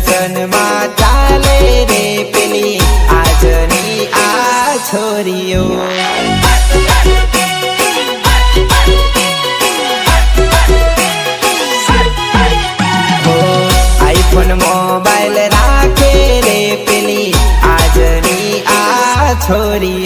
સનમાં ચાલે રે પેલી આજની આ છોરીઓ. આઈફોન મોબાઈલ રાખે રે પેલી આજની આ છોરી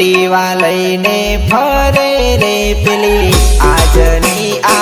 એક્ટિવા લઈને ફરે રે પેલી આજની આ